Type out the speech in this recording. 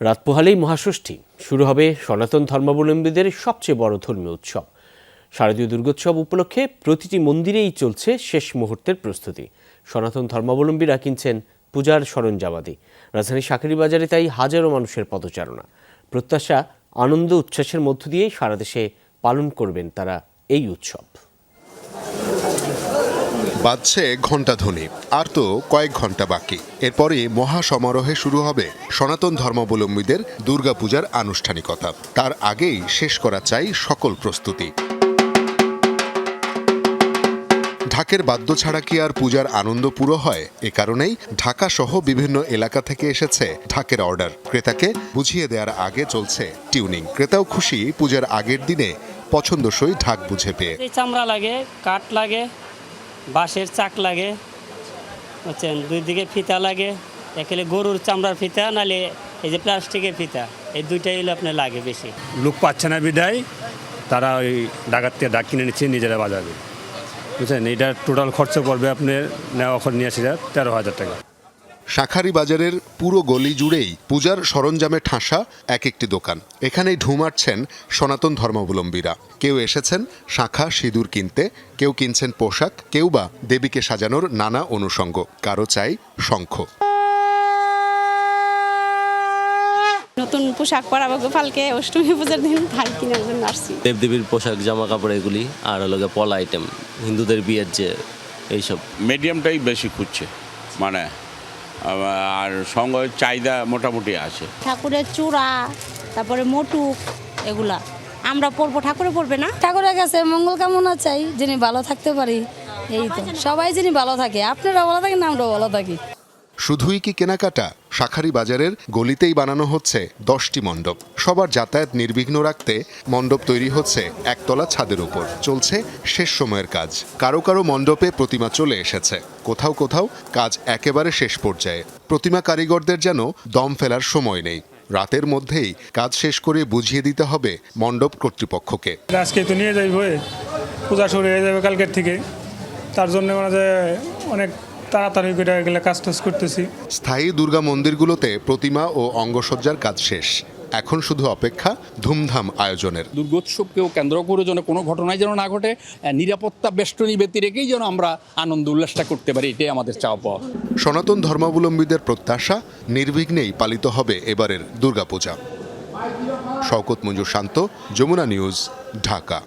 রাত পোহালেই মহাষষ্ঠী। শুরু হবে সনাতন ধর্মাবলম্বীদের সবচেয়ে বড় ধর্মীয় উৎসব। শারদীয় দুর্গোৎসব উপলক্ষে প্রতিটি মন্দিরেই চলছে শেষ মুহূর্তের প্রস্তুতি। সনাতন ধর্মাবলম্বীরা কিনছেন পূজার সরঞ্জামাদি। রাজধানী শাকারি বাজারে তাই হাজারো মানুষের পদচারণা। প্রত্যাশা, আনন্দ, উচ্ছ্বাসের মধ্য দিয়েই সারা দেশে পালন করবেন তারা এই উৎসব। বাজছে ঘণ্টাধ্বনি আর তো কয়েক ঘণ্টা বাকি। এরপরে মহা সমারোহে শুরু হবে সনাতন ধর্মাবলম্বীদের দুর্গাপূজার আনুষ্ঠানিকতা। তার আগেই শেষ করা চাই সকল প্রস্তুতি। ঢাকের বাদ্য ছাড়া কি আর পূজার আনন্দ পুরো হয়? এ কারণেই ঢাকা সহ বিভিন্ন এলাকা থেকে এসেছে ঢাকের অর্ডার। ক্রেতাকে বুঝিয়ে দেওয়ার আগে চলছে টিউনিং। ক্রেতাও খুশি পূজার আগের দিনে পছন্দসই ঢাক বুঝে পেয়ে। চামড়া লাগে, কাঠ লাগে বাঁশের চাক লাগে, বুঝছেন? দুই দিকে ফিতা লাগে একেলে গরুর চামড়ার ফিতা নালে এই যে প্লাস্টিকের ফিতা, এই দুইটাই হলে আপনার লাগে বেশি। লোক পাচ্ছে না বিদায়, তারা ওই ডাকাত থেকে ডাক কিনে নিচ্ছে, নিজেরা বাজাবে। বুঝছেন? এটা টোটাল খরচ পড়বে আপনার, নেওয়া নিয়ে আসি তেরো হাজার টাকা। শাখারি বাজারের পুরো গলি জুড়েই পূজার সরঞ্জামে ঠাসা এক একটি দোকান। এখানেই ঢুমাচ্ছেন সনাতন ধর্মাবলম্বীরা। কেউ এসেছেন শাখা সিঁদুর কিনতে কেউ কিনছেন পোশাক কেউ বা দেবীকে সাজানোর নানা অনুষঙ্গ। কারও চাই শঙ্খ। নতুন পোশাক পরাবো গোপালকে অষ্টমী পূজার দিন তাই কেনার জন্য আসছি। দেবদেবীর পোশাক জামা কাপড় এগুলি আর হলো পলা আইটেম হিন্দুদের বিয়ের যে এইসব। মিডিয়ামটাই বেশি খুঁজছে মানে আর সঙ্গে চাহিদা মোটামুটি আছে। ঠাকুরের চূড়া তারপরে মটুক এগুলা। আমরা পড়ব ঠাকুরে পড়বে না? ঠাকুরের কাছে মঙ্গল কামনা চাই যিনি ভালো থাকতে পারি এই তো। সবাই যিনি ভালো থাকে আপনারা ভালো থাকেন আমরাও ভালো থাকি। শুধুই কি কেনাকাটা? শাখারি বাজারের গলিতেই বানানো হচ্ছে দশটি মণ্ডপ। সবার যাতায়াত নির্বিঘ্ন রাখতে মণ্ডপ তৈরি হচ্ছে একতলা ছাদের উপর। চলছে শেষ সময়ের কাজ। কারও কারও মণ্ডপে প্রতিমা চলে এসেছে। কোথাও কোথাও কাজ একেবারে শেষ পর্যায়ে। প্রতিমা কারিগরদের যেন দম ফেলার সময় নেই। রাতের মধ্যেই কাজ শেষ করে বুঝিয়ে দিতে হবে মণ্ডপ কর্তৃপক্ষকে। আজকে তো নিয়ে যাইব পূজা শুরু হয়ে যাবে কালকের থেকে। তার জন্য মানে অনেক তাড়াতাড়ি করে এগুলো কাজ টাজ করতেছি। স্থায়ী দুর্গা মন্দিরগুলোতে প্রতিমা ও অঙ্গসজ্জার কাজ শেষ। এখন শুধু অপেক্ষা ধুমধাম আয়োজনের। দুর্গোৎসবকেও কেন্দ্র করে যেন কোনো ঘটনাই যেন না ঘটে নিরাপত্তা বেষ্টনী ব্যক্তি রেখেই যেন আমরা আনন্দ উল্লাসটা করতে পারি এটাই আমাদের চাওয়া পাওয়া সনাতন ধর্মাবলম্বীদের প্রত্যাশা নির্বিঘ্নেই পালিত হবে এবারের দুর্গাপূজা। শওকত মঞ্জুর শান্ত যমুনা নিউজ ঢাকা।